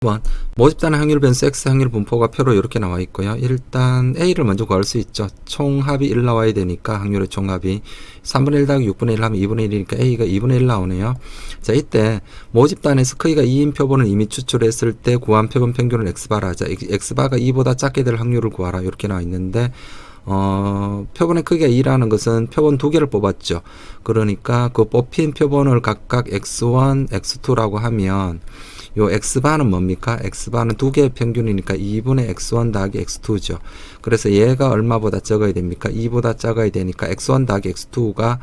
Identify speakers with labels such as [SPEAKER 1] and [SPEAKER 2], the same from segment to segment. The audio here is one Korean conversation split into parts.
[SPEAKER 1] 1번 모집단의 확률 변수 x 확률 분포가 표로 이렇게 나와 있고요. 일단 a를 먼저 구할 수 있죠. 총합이 1 나와야 되니까 확률의 총합이 3분의 1 더하기 6분의 1 하면 2분의 1이니까 a가 2분의 1 나오네요. 자 이때 모집단에서 크기가 2인 표본을 이미 추출했을 때 구한 표본 평균을 x바라 하자. x바가 2보다 작게 될 확률을 구하라. 이렇게 나와 있는데 어, 표본의 크기가 2라는 것은 표본 두 개를 뽑았죠. 그러니까 그 뽑힌 표본을 각각 x1, x2라고 하면 요 x바는 뭡니까? x바는 두 개의 평균이니까 2분의 x1 더하기 x2죠. 그래서 얘가 얼마보다 적어야 됩니까? 2보다 작아야 되니까 x1 더하기 x2가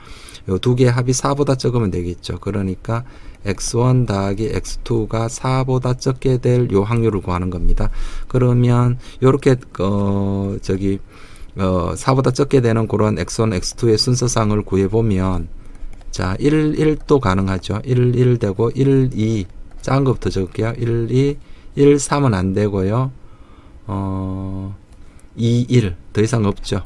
[SPEAKER 1] 요 두 개의 합이 4보다 적으면 되겠죠. 그러니까 x1 더하기 x2가 4보다 적게 될 요 확률을 구하는 겁니다. 그러면 요렇게 어 저기 어 4보다 적게 되는 그런 x1, x2의 순서상을 구해 보면 자, 1, 1도 가능하죠. 1, 1 되고 1, 2 작은 것부터 적을게요. 1, 2, 1, 3은 안 되고요. 어, 2, 1. 더 이상 없죠.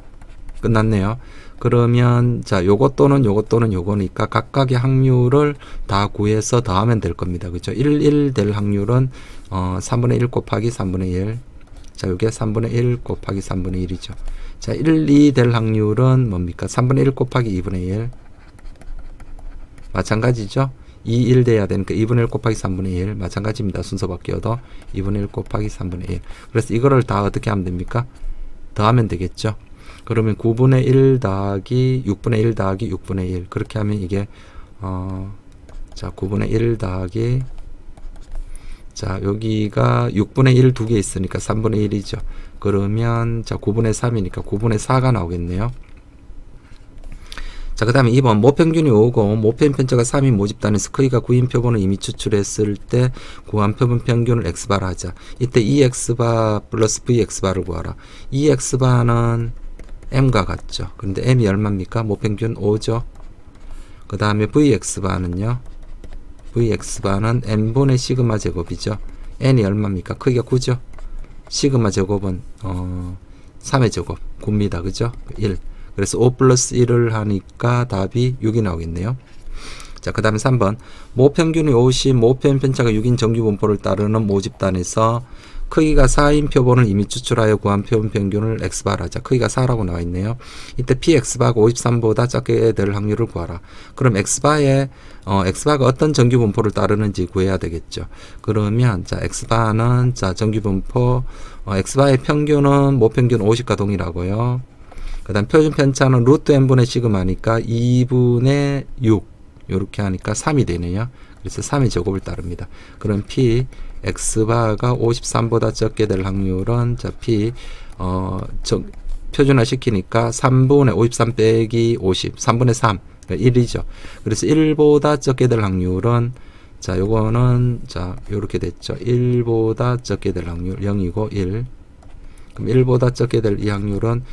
[SPEAKER 1] 끝났네요. 그러면, 자, 요것 또는 요것 또는 요거니까 각각의 확률을 다 구해서 더하면 될 겁니다. 그죠? 1, 1 될 확률은, 어, 3분의 1 곱하기 3분의 1. 자, 요게 3분의 1 곱하기 3분의 1이죠. 자, 1, 2 될 확률은 뭡니까? 3분의 1 곱하기 2분의 1. 마찬가지죠? 2, 1 돼야 되니까 2분의 1 곱하기 3분의 1 마찬가지입니다. 순서 바뀌어도 2분의 1 곱하기 3분의 1 그래서 이거를 다 어떻게 하면 됩니까? 더하면 되겠죠. 그러면 9분의 1 더하기 6분의 1 더하기 6분의 1 그렇게 하면 이게 어, 자 9분의 1 더하기 자 여기가 6분의 1 두 개 있으니까 3분의 1이죠. 그러면 자 9분의 3이니까 9분의 4가 나오겠네요. 자, 그 다음에 2번 모평균이 5고 모평 편차가 3인 모집단에서 크기가 9인 표본을 이미 추출했을 때 구한 표본 평균을 x바라 하자. 이때 2x바 플러스 vx바를 구하라. 2x바는 m과 같죠. 그런데 m이 얼마입니까? 모평균 5죠. 그 다음에 vx바는요. vx바는 n분의 시그마 제곱이죠. n이 얼마입니까? 크기가 9죠. 시그마 제곱은 어 3의 제곱 9입니다. 그죠? 1. 그래서 5 플러스 1을 하니까 답이 6이 나오겠네요. 자, 그 다음에 3번. 모평균이 50, 모평 편차가 6인 정규 분포를 따르는 모집단에서 크기가 4인 표본을 이미 추출하여 구한 표본 평균을 x바라 하자. 크기가 4라고 나와 있네요. 이때 px바가 53보다 작게 될 확률을 구하라. 그럼 x바의 어, x바가 어떤 정규 분포를 따르는지 구해야 되겠죠. 그러면 자, x바는 자, 정규 분포 어, x바의 평균은 모평균 50과 동일하고요. 그 다음 표준 편차는 루트 n분의 시그마니까 2분의 6 이렇게 하니까 3이 되네요. 그래서 3의 제곱을 따릅니다. 그럼 p x바가 53보다 적게 될 확률은 자 p 어 저, 표준화 시키니까 3분의 53 빼기 50 3분의 3 그러니까 1이죠. 그래서 1보다 적게 될 확률은 자 요거는 자 요렇게 됐죠. 1보다 적게 될 확률 0이고 1 그럼 1보다 적게 될 이 확률은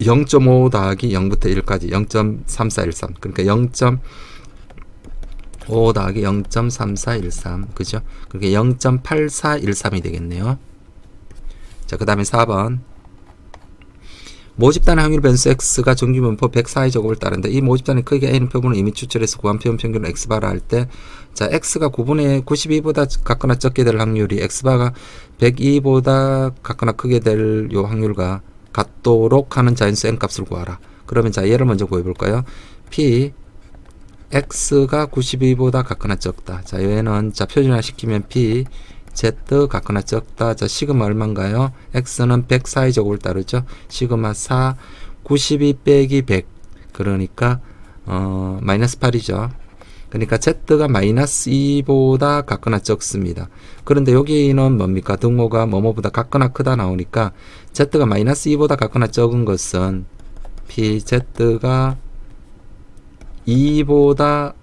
[SPEAKER 1] 0.5 더하기 0부터 1까지 0.3413 그러니까 0.5 더하기 0.3413 그죠? 그렇게 0.8413이 되겠네요. 자, 그 다음에 4번 모집단의 확률 변수 x가 정규분포 104의 제곱을 따른다. 이 모집단의 크기가 n의 표본을 이미 추출해서 구한 표본 평균을 x바라 할 때, 자 x가 9분의 92보다 같거나 적게 될 확률이 x바가 102보다 같거나 크게 될 요 확률과 같도록 하는 자연수 n 값을 구하라. 그러면 자 얘를 먼저 구해 볼까요? p x가 92보다 같거나 적다. 자 얘는 자 표준화 시키면 p z 같거나 적다. 자 시그마 얼마인가요? x는 104의 제곱을 따르죠. 시그마 4 92 빼기 100 그러니까 어 마이너스 8이죠. 그러니까 z가 마이너스 2보다 같거나 적습니다. 그런데 여기는 뭡니까? 등호가 뭐뭐보다 같거나 크다 나오니까 z가 마이너스 2보다 같거나 적은 것은 pz가 2보다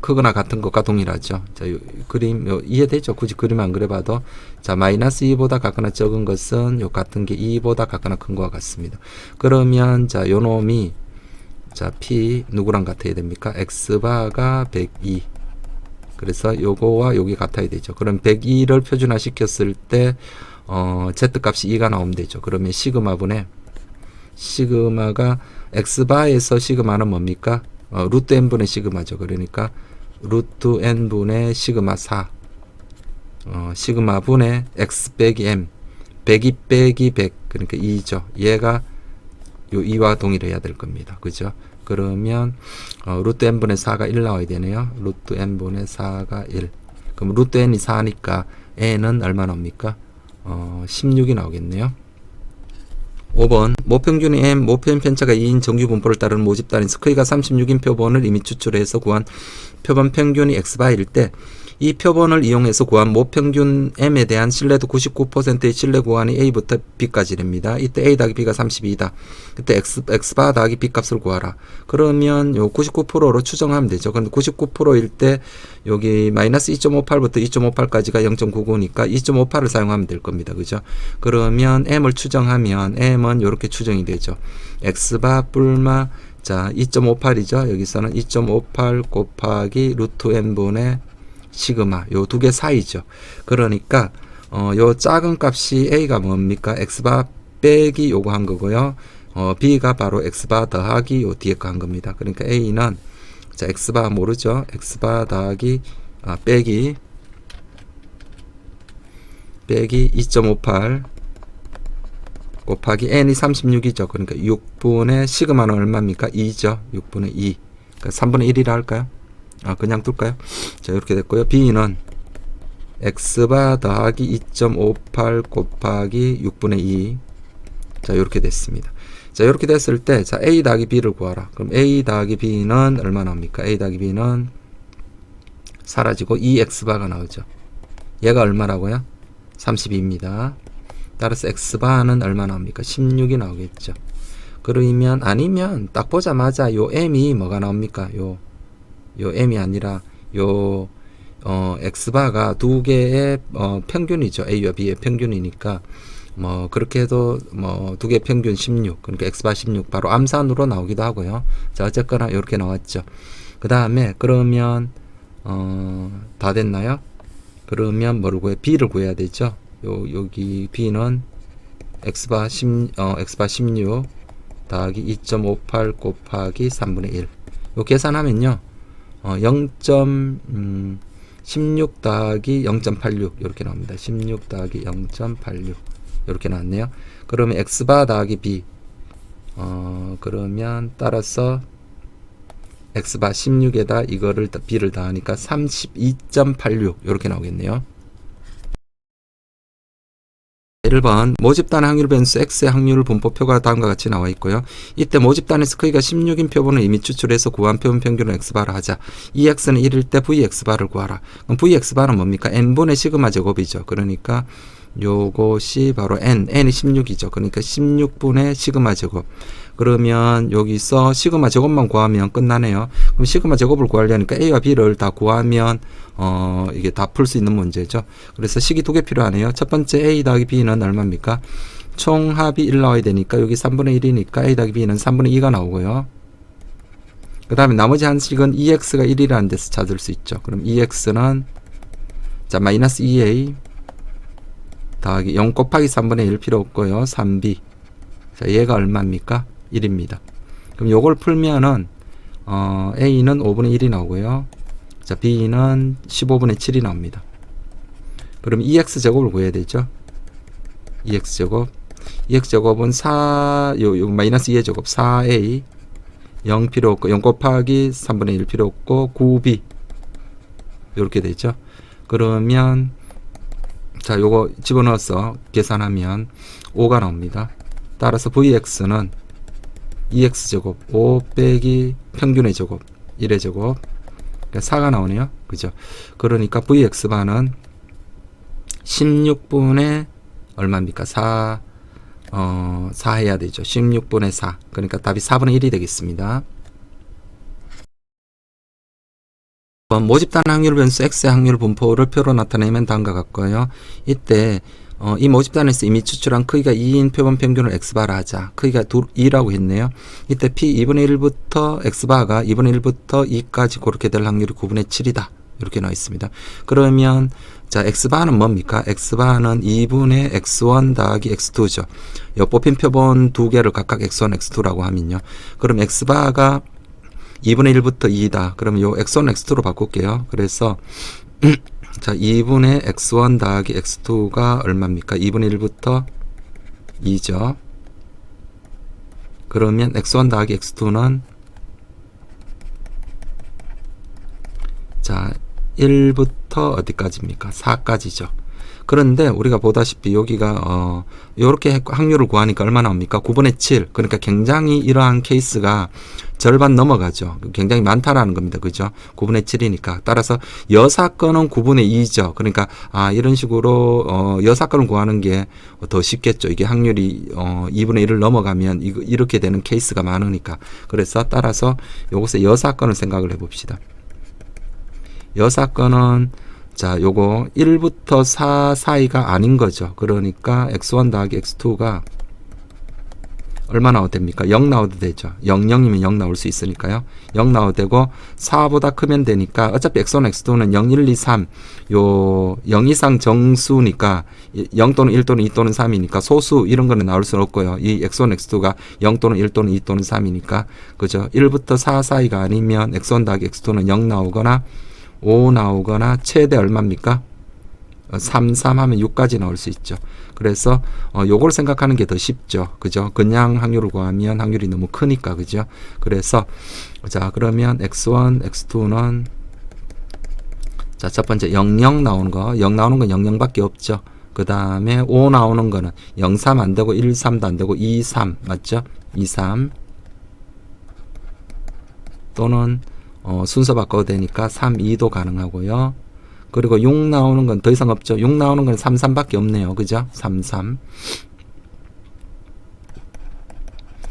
[SPEAKER 1] 크거나 같은 것과 동일하죠. 자, 요, 그림 요, 이해되죠? 굳이 그림 안 그려봐도 자 마이너스 2보다 같거나 적은 것은 요 같은 게 2보다 같거나 큰 것과 같습니다. 그러면 자 요놈이 자 p 누구랑 같아야 됩니까? x바가 102 그래서 요거와 요게 같아야 되죠. 그럼 102를 표준화 시켰을 때 어, z 값이 2가 나오면 되죠. 그러면 시그마분의 시그마가 x바에서 시그마는 뭡니까? 어, 루트 n분의 시그마죠. 그러니까 루트 n분의 시그마 4 어, 시그마 분의 x 빼기 m 100이 빼기 100 그러니까 2죠. 얘가 요 2와 동일해야 될 겁니다. 그죠? 그러면 어, 루트 n분의 4가 1 나와야 되네요. 루트 n분의 4가 1. 그럼 루트 n이 4니까 n은 얼마 나옵니까? 어, 16이 나오겠네요. 5번 모평균이 m 모편 편차가 2인 정규 분포를 따르는 모집단인 스크이가 36인 표본을 이미 추출해서 구한 표본 평균이 x바일 때 이 표본을 이용해서 구한 모평균 m에 대한 신뢰도 99%의 신뢰 구간이 a부터 b까지랍니다. 이때 a 더하기 b가 32다. 그때 x x바 더하기 b 값을 구하라. 그러면 요 99%로 추정하면 되죠. 근데 99%일 때 여기 마이너스 2.58부터 2.58까지가 0.99니까 2.58을 사용하면 될 겁니다. 그죠? 그러면 m을 추정하면 m은 이렇게 추정이 되죠. x바 뿔마 자 2.58이죠. 여기서는 2.58 곱하기 루트 n분의 시그마 요 두 개 사이죠. 그러니까 어 요 작은 값이 a가 뭡니까? x바 빼기 요거 한 거고요. 어 b가 바로 x바 더하기 요 뒤에 거 한 겁니다. 그러니까 a는 자 x바 모르죠? x바 더하기 아 빼기 빼기 2.58 곱하기 n이 36이죠. 그러니까 6분의 시그마는 얼마입니까? 2죠. 6분의 2. 그러니까 3분의 1이라 할까요? 아, 그냥 둘까요? 자, 이렇게 됐고요. b는 x바 더하기 2.58 곱하기 6분의 2. 자, 이렇게 됐습니다. 자, 이렇게 됐을 때, 자, a 더하기 b를 구하라. 그럼 a 더하기 b는 얼마 나옵니까? a 더하기 b는 사라지고 2x바가 나오죠. 얘가 얼마라고요? 32입니다. 따라서 x바는 얼마 나옵니까? 16이 나오겠죠. 그러면 아니면 딱 보자마자 요 m이 뭐가 나옵니까? 요, 요 m이 아니라 요 어, x바가 두 개의 어, 평균이죠. a와 b의 평균이니까 뭐 그렇게 해도 뭐 두 개 평균 16 그러니까 x바 16 바로 암산으로 나오기도 하고요. 자 어쨌거나 이렇게 나왔죠. 그 다음에 그러면 어, 다 됐나요? 그러면 뭐를 구해? b를 구해야 되죠. 요 여기 b는 x바 10 어, x바 16 더하기 2.58 곱하기 3분의 1. 요 계산하면요. 어, 0. 음, 16 더하기 0.86 이렇게 나옵니다. 16 더하기 0.86 이렇게 나왔네요. 그러면 x바 더하기 b 어, 그러면 따라서 x바 16에다 이거를 더- b를 더하니까 32.86 이렇게 나오겠네요. 1번 모집단 확률 변수 x의 확률 분포표가 다음과 같이 나와 있고요. 이때 모집단에서 크기가 16인 표본을 이미 추출해서 구한 표본 평균을 x바를 하자. 이 x는 1일 때 vx바를 구하라. 그럼 vx바는 뭡니까? n분의 시그마 제곱이죠. 그러니까 요것이 바로 n, n이 16이죠. 그러니까 16분의 시그마 제곱. 그러면 여기서 시그마 제곱만 구하면 끝나네요. 그럼 시그마 제곱을 구하려니까 a와 b를 다 구하면 어 이게 다 풀 수 있는 문제죠. 그래서 식이 두 개 필요하네요. 첫 번째 a 더하기 b는 얼마입니까? 총 합이 1 나와야 되니까 여기 3분의 1이니까 a 더하기 b는 3분의 2가 나오고요. 그 다음에 나머지 한 식은 2x가 1이라는 데서 찾을 수 있죠. 그럼 2x는 자 마이너스 2a 더하기 0 곱하기 3분의 1 필요 없고요. 3b 자 얘가 얼마입니까? 1입니다. 그럼 요걸 풀면은 어, a는 5분의 1이 나오고요. 자 b는 15분의 7이 나옵니다. 그럼 2x 제곱을 구해야 되죠. 2x 제곱 2x 제곱은 4, 요, 요 마이너스 2의 제곱 4a 0 필요 없고 0 곱하기 3분의 1 필요 없고 9b 이렇게 되죠. 그러면 자 요거 집어넣어서 계산하면 5가 나옵니다. 따라서 vx는 2x 제곱 5 빼기 평균의 제곱 1의 제곱 그러니까 4가 나오네요. 그죠? 그러니까 vx바는 16분의 얼마입니까? 4 어, 4 해야 되죠. 16분의 4. 그러니까 답이 4분의 1이 되겠습니다. 번 모집단 확률 변수 x의 확률 분포를 표로 나타내면 다음과 같고요. 이때 어, 이 모집단에서 이미 추출한 크기가 2인 표본 평균을 x바라 하자. 크기가 2라고 했네요. 이때 p 2분의 1부터 x바가 2분의 1부터 2까지 그렇게 될 확률이 9분의 7이다. 이렇게 나와 있습니다. 그러면 자 x바는 뭡니까? x바는 2분의 x1 더하기 x2죠. 요 뽑힌 표본 두 개를 각각 x1, x2라고 하면요. 그럼 x바가 2분의 1부터 2다. 그러면 요 x1, x2로 바꿀게요. 그래서 자, 2분의 x1 더하기 x2가 얼마입니까? 2분의 1부터 2죠. 그러면 x1 더하기 x2는 자, 1부터 어디까지입니까? 4까지죠. 그런데 우리가 보다시피 여기가 어 요렇게 확률을 구하니까 얼마 나 옵니까? 9분의 7. 그러니까 굉장히 이러한 케이스가 절반 넘어가죠. 굉장히 많다라는 겁니다. 그죠? 9분의 7이니까. 따라서 여사건은 9분의 2죠. 그러니까 아 이런 식으로 어 여사건을 구하는 게 더 쉽겠죠. 이게 확률이 어 2분의 1을 넘어가면 이거 이렇게 되는 케이스가 많으니까. 그래서 따라서 요것의 여사건을 생각을 해 봅시다. 여사건은 자, 요거 1부터 4 사이가 아닌 거죠. 그러니까 x1 더하기 x2가 얼마 나와도 됩니까? 0 나와도 되죠. 0, 0이면 0 나올 수 있으니까요. 0 나와도 되고 4보다 크면 되니까 어차피 x1, x2는 0, 1, 2, 3. 요 0 이상 정수니까 0 또는 1 또는 2 또는 3이니까 소수 이런 거는 나올 수는 없고요. 이 x1, x2가 0 또는 1 또는 2 또는 3이니까 그죠? 1부터 4 사이가 아니면 x1 더하기 x2는 0 나오거나 5 나오거나 최대 얼마입니까? 어, 3, 3 하면 6까지 나올 수 있죠. 그래서 어, 요걸 생각하는 게 더 쉽죠. 그죠? 그냥 확률을 구하면 확률이 너무 크니까 그죠? 그래서 자, 그러면 x1, x2는 자, 첫 번째 00 나오는 거. 0 나오는 건 00밖에 없죠. 그 다음에 5 나오는 거는 03 안 되고 13도 안 되고 23 맞죠? 23 또는 어, 순서 바꿔도 되니까 3, 2도 가능하고요. 그리고 6 나오는 건 더 이상 없죠. 6 나오는 건 3, 3밖에 없네요. 그죠? 3, 3.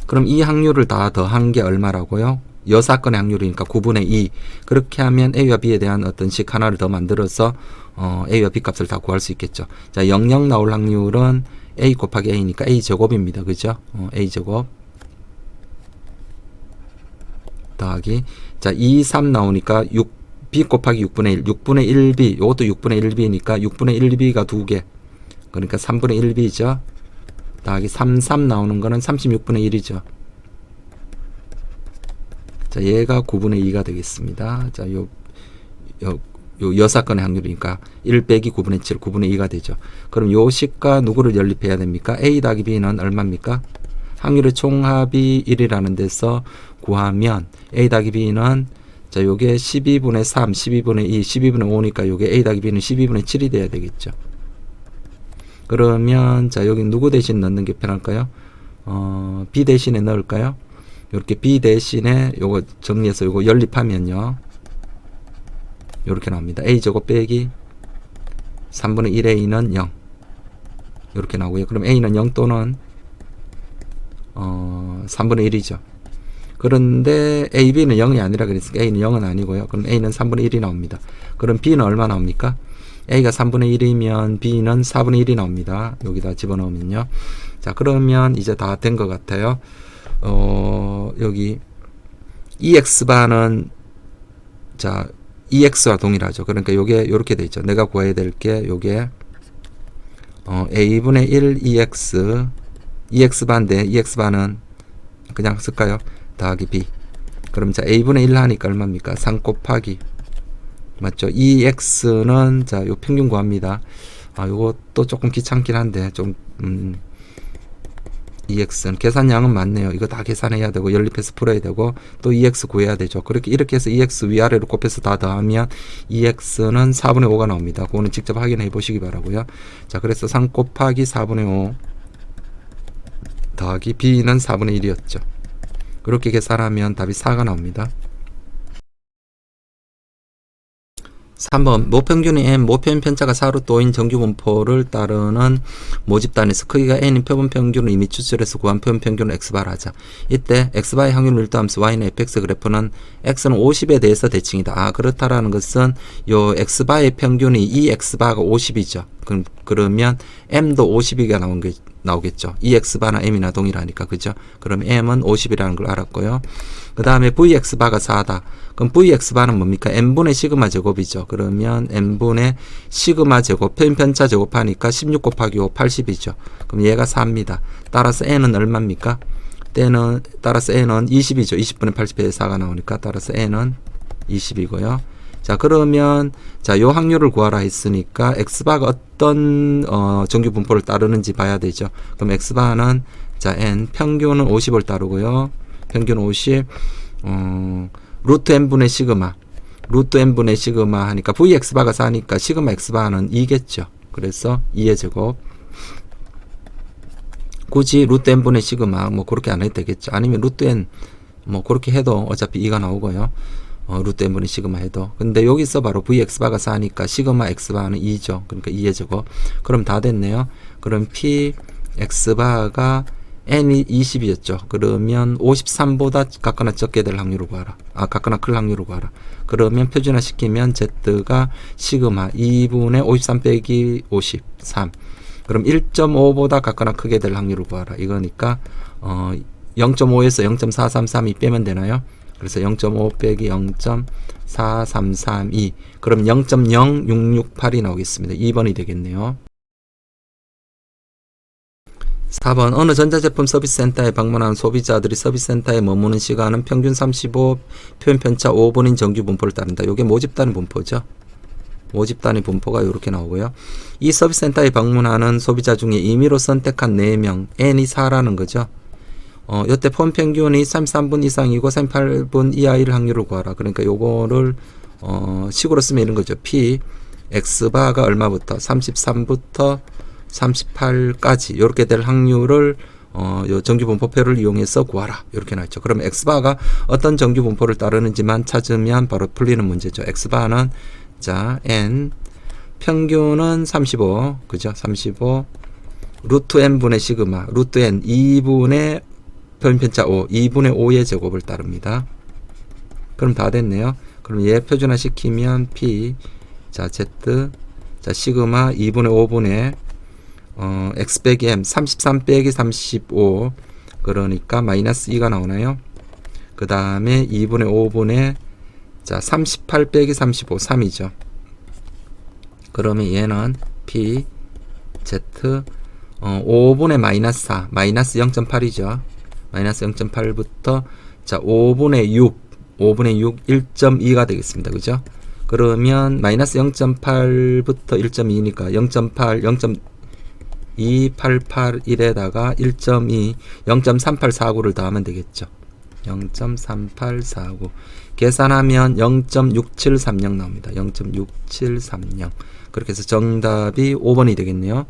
[SPEAKER 1] 그럼 이 확률을 다 더한 게 얼마라고요? 여사건의 확률이니까 9분의 2. 그렇게 하면 A와 B에 대한 어떤 식 하나를 더 만들어서 어, A와 B 값을 다 구할 수 있겠죠. 자, 00 나올 확률은 A 곱하기 A니까 A 제곱입니다. 그죠? 어, A 제곱. 더하기 자 2, 3 나오니까 6 b 곱하기 6분의 1 6분의 1b 이것도 6분의 1b니까 6분의 1b가 두개. 그러니까 3분의 1b죠. 더하기 3, 3 나오는 거는 36분의 1이죠. 자 얘가 9분의 2가 되겠습니다. 자 요 요, 요 여사건의 확률이니까 1 빼기 9분의 7 9분의 2가 되죠. 그럼 요 식과 누구를 연립해야 됩니까? A 더하기 b는 얼마입니까 확률의 총합이 1이라는 데서 구하면 a 더하기 b는 자 요게 12분의 3, 12분의 2, 12분의 5니까 요게 a 더하기 b는 12분의 7이 돼야 되겠죠. 그러면 자 여기 누구 대신 넣는 게 편할까요? 어, b 대신에 넣을까요? 이렇게 b 대신에 요거 정리해서 요거 연립하면요. 요렇게 나옵니다. a 제곱 빼기 3분의 1a는 0 이렇게 나오고요. 그럼 a는 0 또는 어, 3분의 1이죠. 그런데 A, B는 0이 아니라 그랬으니까 A는 0은 아니고요. 그럼 A는 3분의 1이 나옵니다. 그럼 B는 얼마 나옵니까? A가 3분의 1이면 B는 4분의 1이 나옵니다. 여기다 집어넣으면요. 자, 그러면 이제 다 된 것 같아요. 어, 여기 EX바는 자, EX와 동일하죠. 그러니까 요게 요렇게 돼 있죠. 내가 구해야 될 게 요게 어, A분의 1 EX EX바인데 EX바는 그냥 쓸까요? 더하기 B. 그럼 자 A분의 1 하니까 얼마입니까? 3 곱하기. 맞죠? EX는 자요 평균 구합니다. 아 요것도 조금 귀찮긴 한데 좀 음, EX는 계산량은 많네요. 이거 다 계산해야 되고 연립해서 풀어야 되고 또 EX 구해야 되죠. 그렇게 이렇게 해서 EX 위아래로 곱해서 다 더하면 EX는 4분의 5가 나옵니다. 그거는 직접 확인해 보시기 바라고요. 자 그래서 3 곱하기 4분의 5 더하기 b는 4분의 1이었죠. 그렇게 계산하면 답이 4가 나옵니다. 3번 모평균이 n 모평 편차가 4로 또인 정규 분포를 따르는 모집단에서 크기가 n인 표본 평균을 이미 추출해서 구한 표본 평균을 x바를 하자. 이때 x바의 확률 밀도함수 y는 fx 그래프는 x는 50에 대해서 대칭이다. 아 그렇다라는 것은 요 x바의 평균이 이 x바가 50이죠. 그럼 그러면 m도 50이가 나온 게 나오겠죠. 이 x바나 m이나 동일하니까 그죠? 그럼 m은 50이라는 걸 알았고요. 그 다음에 vx바가 4다. 그럼 vx바는 뭡니까? n분의 시그마 제곱이죠. 그러면 n분의 시그마 제곱, 편편차 제곱하니까 16 곱하기 5, 80이죠. 그럼 얘가 4입니다. 따라서 n은 얼마입니까? 때는 따라서 n은 20이죠. 20분의 80에 4가 나오니까 따라서 n은 20이고요. 자, 그러면 자, 요 확률을 구하라 했으니까 x바가 어떤 어 정규 분포를 따르는지 봐야 되죠. 그럼 x바는 자, n 평균은 50을 따르고요. 평균 50 어 루트 n분의 시그마 루트 n분의 시그마 하니까 vx바가 4니까 시그마 x바는 2겠죠. 그래서 2의 제곱 굳이 루트 n분의 시그마 뭐 그렇게 안 해도 되겠죠. 아니면 루트 n 뭐 그렇게 해도 어차피 2가 나오고요. 어, 루트 n분의 시그마 해도. 근데 여기서 바로 vx바가 4니까 시그마 x바는 2죠. 그러니까 2의 제곱. 그럼 다 됐네요. 그럼 p x바가 n이 20이었죠. 그러면 53보다 같거나 적게 될 확률을 구하라. 아, 같거나 클 확률을 구하라. 그러면 표준화 시키면 z가 시그마 2분의 53 빼기 53. 그럼 1.5보다 같거나 크게 될 확률을 구하라. 이거니까 어 0.5에서 0.4332 빼면 되나요? 그래서 0.5 빼기 0.4332 그럼 0.0668이 나오겠습니다. 2번이 되겠네요. 4번 어느 전자제품 서비스센터에 방문한 소비자들이 서비스센터에 머무는 시간은 평균 35 표현 편차 5분인 정규 분포를 따른다. 이게 모집 단위 분포죠. 모집 단위 분포가 이렇게 나오고요. 이 서비스센터에 방문하는 소비자 중에 임의로 선택한 4명 n이 4라는 거죠. 어, 요때 폰 평균이 33분 이상이고 38분 이하일 확률을 구하라. 그러니까 요거를 어, 식으로 쓰면 이런 거죠. P X바가 얼마부터 33부터 38까지 이렇게 될 확률을 어, 요 정규 분포표를 이용해서 구하라. 이렇게 나왔죠. 그럼 X바가 어떤 정규 분포를 따르는지만 찾으면 바로 풀리는 문제죠. X바는 자, N 평균은 35. 그죠? 35 루트 n분의 시그마 루트 n 2분의 표현편차 5 2분의 5의 제곱을 따릅니다. 그럼 다 됐네요. 그럼 얘 표준화 시키면 p 자 z 자 시그마 2분의 5분의 어 x 빼기 m 33 빼기 35 그러니까 마이너스 2가 나오나요? 그 다음에 2분의 5분의 자 38 빼기 35 3이죠. 그러면 얘는 p z 어, 5분의 마이너스 4 마이너스 0.8이죠. 마이너스 0.8부터 자 5분의 6 5분의 6 1.2가 되겠습니다. 그죠? 그러면 마이너스 0.8부터 1.2니까 0.8 0.2881에다가 1.2 0.3849를 더하면 되겠죠. 0.3849 계산하면 0.6730 나옵니다. 0.6730 그렇게 해서 정답이 5번이 되겠네요.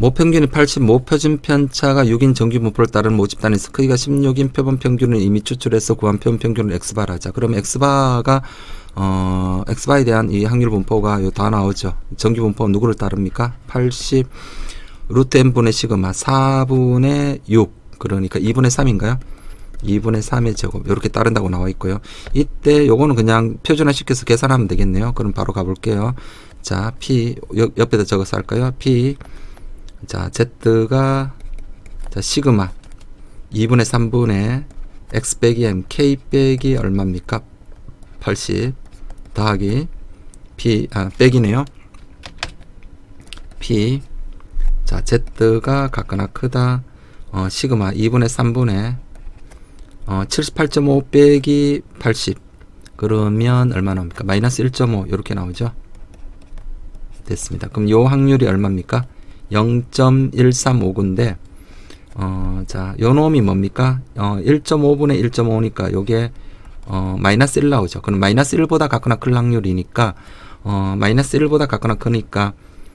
[SPEAKER 1] 모평균이 80, 모표준 편차가 6인 정규 분포를 따른 모집단에서 크기가 16인 표본 평균을 이미 추출해서 구한 표본 평균을 x바를 하자. 그럼 x바가 어, x바에 대한 이 확률 분포가 요 다 나오죠. 정규 분포는 누구를 따릅니까? 80 루트 n분의 시그마 4분의 6 그러니까 2분의 3인가요? 2분의 3의 제곱 이렇게 따른다고 나와 있고요. 이때 요거는 그냥 표준화 시켜서 계산하면 되겠네요. 그럼 바로 가볼게요. 자, p 옆, 옆에다 적어서 할까요? p 자, z가 자, 시그마 2분의 3분의 x 빼기 m k 빼기 얼마입니까? 80 더하기 p 아 빼기네요. p 자, z가 같거나 크다. 어, 시그마 2분의 3분의 어, 78.5 빼기 80 그러면 얼마 나옵니까? 마이너스 1.5 이렇게 나오죠. 됐습니다. 그럼 요 확률이 얼마입니까? 0.135인데 어, 자, 요 놈이 뭡니까? 어, 1.5분의 1.5니까 요게 어, 마이너스 1 나오죠. 그럼 마이너스 1보다 같거나 클 확률이니까 어, 마이너스 1보다 같거나 크니까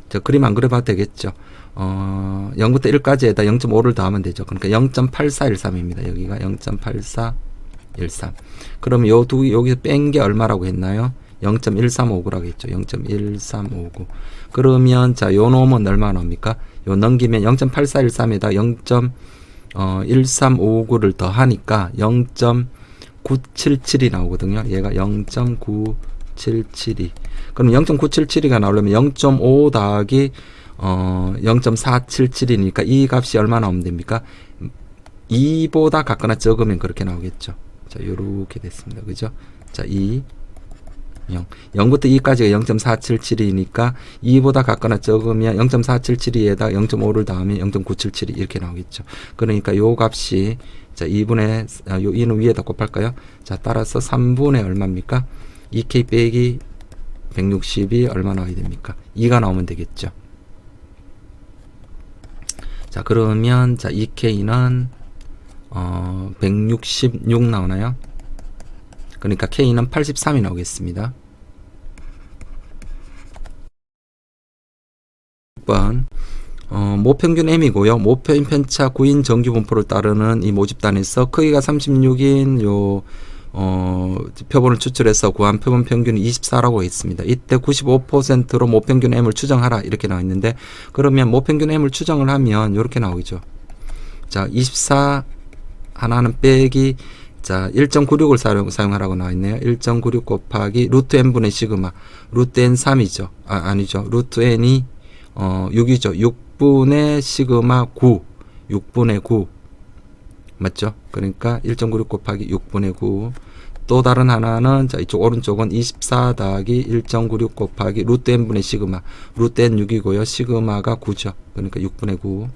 [SPEAKER 1] 저 그림 안 그려봐도 되겠죠. 어, 0부터 1까지에다 0.5를 더하면 되죠. 그러니까 0.8413입니다. 여기가 0.8413. 그럼 요 두, 여기서 뺀 게 얼마라고 했나요? 0.1359라고 했죠. 0.1359. 그러면 자, 요 놈은 얼마 나옵니까? 요 넘기면 0.8413에다 0.1359를 더하니까 0.977이 나오거든요. 얘가 0.977이. 그럼 0.977이가 나오려면 0.5 더하기 어 0.477이니까 이 값이 얼마 나오면 됩니까? 2보다 같거나 적으면 그렇게 나오겠죠. 자, 요렇게 됐습니다. 그죠? 자, 2 0. 0부터 2까지가 0.477이니까 2보다 같거나 적으면 0.477에다 0.5를 더하면 0.977이 이렇게 나오겠죠. 그러니까 요 값이 자 2분의 아, 요 2는 위에다 곱할까요? 자 따라서 3분의 얼마입니까? 2k 빼기 160이 얼마 나와야 됩니까? 2가 나오면 되겠죠. 자 그러면 자 2k는 어 166 나오나요? 그러니까 k는 83이 나오겠습니다. 6번 어, 모평균 m이고요. 모평 편차 구인 정규 분포를 따르는 이 모집단에서 크기가 36인 요 어, 표본을 추출해서 구한 표본 평균이 24라고 했습니다. 이때 95%로 모평균 m을 추정하라 이렇게 나와 있는데 그러면 모평균 m을 추정을 하면 이렇게 나오죠. 자, 24 하나는 빼기 자, 1.96을 사용, 사용하라고 나와 있네요. 1.96 곱하기 루트 n분의 시그마. 루트 n 3이죠. 아, 아니죠. 루트 n이 어, 6이죠. 6 분의 시그마 9. 6분의 9. 맞죠? 그러니까 1.96 곱하기 6분의 9. 또 다른 하나는 자 이쪽 오른쪽은 24 더하기 1.96 곱하기 루트 n분의 시그마. 루트 n 6이고요. 시그마가 9죠. 그러니까 6분의 9.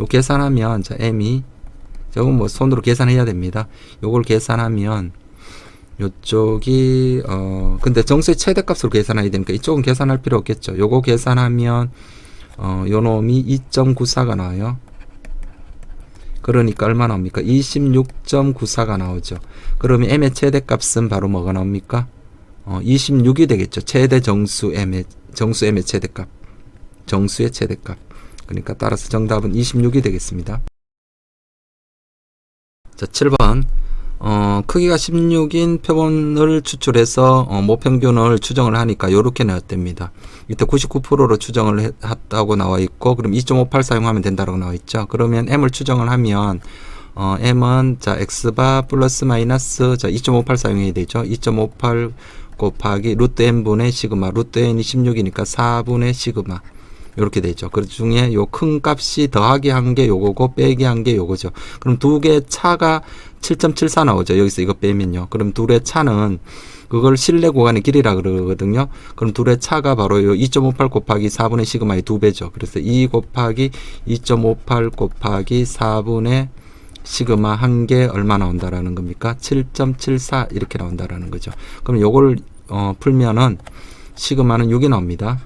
[SPEAKER 1] 요 계산하면 자 m이 저건 뭐 손으로 계산해야 됩니다. 요걸 계산하면 요쪽이 어 근데 정수의 최대값으로 계산해야 되니까 이쪽은 계산할 필요 없겠죠. 요거 계산하면 어 요 놈이 2.94가 나와요. 그러니까 얼마 나옵니까? 26.94가 나오죠. 그러면 m의 최대값은 바로 뭐가 나옵니까? 어 26이 되겠죠. 최대 정수 m의 정수 m의 최대값. 정수의 최대값. 그러니까 따라서 정답은 26이 되겠습니다. 자, 7번. 어, 크기가 16인 표본을 추출해서 어, 모평균을 추정을 하니까 요렇게 나왔답니다. 이때 99%로 추정을 해- 했다고 나와 있고 그럼 2.58 사용하면 된다고 나와 있죠. 그러면 m을 추정을 하면 어, m은 자 x바 플러스 마이너스 자 2.58 사용해야 되죠. 2.58 곱하기 루트 n분의 시그마 루트 n이 16이니까 4분의 시그마 요렇게 되죠. 그 중에 요 큰 값이 더하기 한 게 요거고 빼기 한 게 요거죠. 그럼 두 개 차가 7.74 나오죠. 여기서 이거 빼면요. 그럼 둘의 차는 그걸 실내 구간의 길이라 그러거든요. 그럼 둘의 차가 바로 요2.58 곱하기 4분의 시그마의 두 배죠. 그래서 2 곱하기 2.58 곱하기 4분의 시그마 한 개 얼마 나온다라는 겁니까? 7.74 이렇게 나온다라는 거죠. 그럼 요걸 어, 풀면은 시그마는 6이 나옵니다.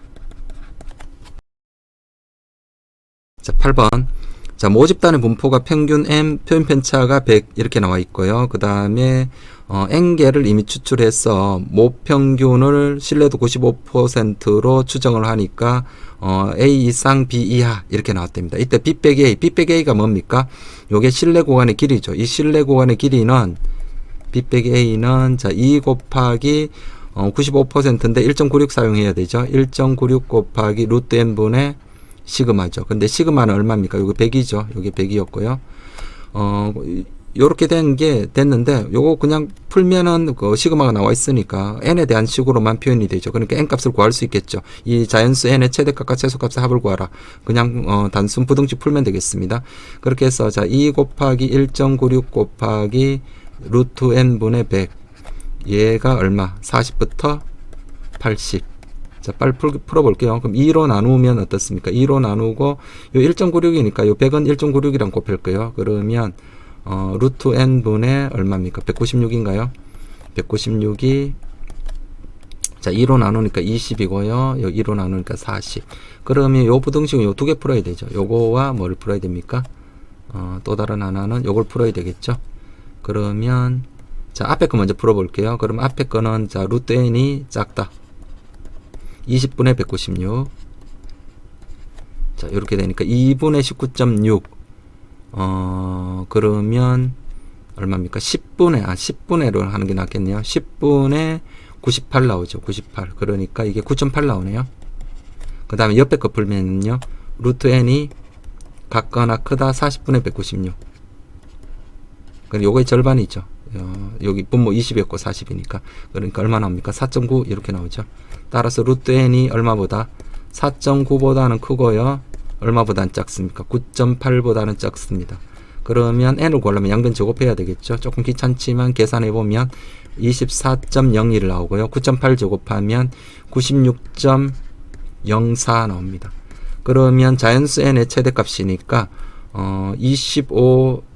[SPEAKER 1] 자, 8번. 자, 모집단의 분포가 평균 M, 표현 편차가 100 이렇게 나와 있고요. 그 다음에 어, N개를 이미 추출해서 모평균을 신뢰도 95%로 추정을 하니까 어, A 이상 B 이하 이렇게 나왔답니다. 이때 B 빼기 A, B 빼기 A가 뭡니까? 요게 실내 구간의 길이죠. 이 실내 구간의 길이는 B 빼기 A는 자, 2 곱하기 어, 95%인데 1.96 사용해야 되죠. 1.96 곱하기 루트 n분의 시그마죠. 근데 시그마는 얼마입니까? 요게 100이죠. 요게 100이었고요. 어, 요렇게 된 게 됐는데 요거 그냥 풀면은 그 시그마가 나와 있으니까 n에 대한 식으로만 표현이 되죠. 그러니까 n 값을 구할 수 있겠죠. 이 자연수 n의 최대값과 최소값의 합을 구하라. 그냥 어, 단순 부등식 풀면 되겠습니다. 그렇게 해서 자, 2 곱하기 1.96 곱하기 루트 n분의 100 얘가 얼마? 40부터 80 자, 빨리 풀, 풀어볼게요. 그럼 2로 나누면 어떻습니까? 2로 나누고, 요 1.96이니까 요 100은 1.96이랑 곱할 거예요. 그러면, 어, 루트 n분의 얼마입니까? 196인가요? 196이, 자, 2로 나누니까 20이고요. 요 2로 나누니까 40. 그러면 요 부등식은 요 두 개 풀어야 되죠. 요거와 뭐를 풀어야 됩니까? 어, 또 다른 하나는 요걸 풀어야 되겠죠. 그러면, 자, 앞에 거 먼저 풀어볼게요. 그럼 앞에 거는, 자, 루트 n이 작다. 20분의 196. 자, 이렇게 되니까 2분의 19.6. 어, 그러면 얼마입니까? 10분의, 아, 10분의로 하는 게 낫겠네요. 10분의 98 나오죠. 98. 그러니까 이게 9.8 나오네요. 그 다음에 옆에 거 풀면요. 루트 n이 같거나 크다 40분의 196. 그럼 요거의 절반이죠. 어, 여기 분모 20이었고 40이니까. 그러니까 얼마 나 옵니까? 4.9 이렇게 나오죠. 따라서 루트 n이 얼마보다 4.9보다는 크고요. 얼마보다는 작습니까? 9.8보다는 작습니다. 그러면 n을 구하려면 양변 제곱해야 되겠죠. 조금 귀찮지만 계산해 보면 24.01 나오고요. 9.8 제곱하면 96.04 나옵니다. 그러면 자연수 n의 최대값이니까 어, 25 자,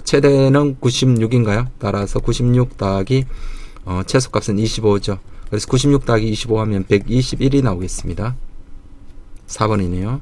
[SPEAKER 1] 최대는 96인가요? 따라서 96 더하기 어, 최소값은 25죠. 그래서 96 더하기 25 하면 121이 나오겠습니다. 4번이네요.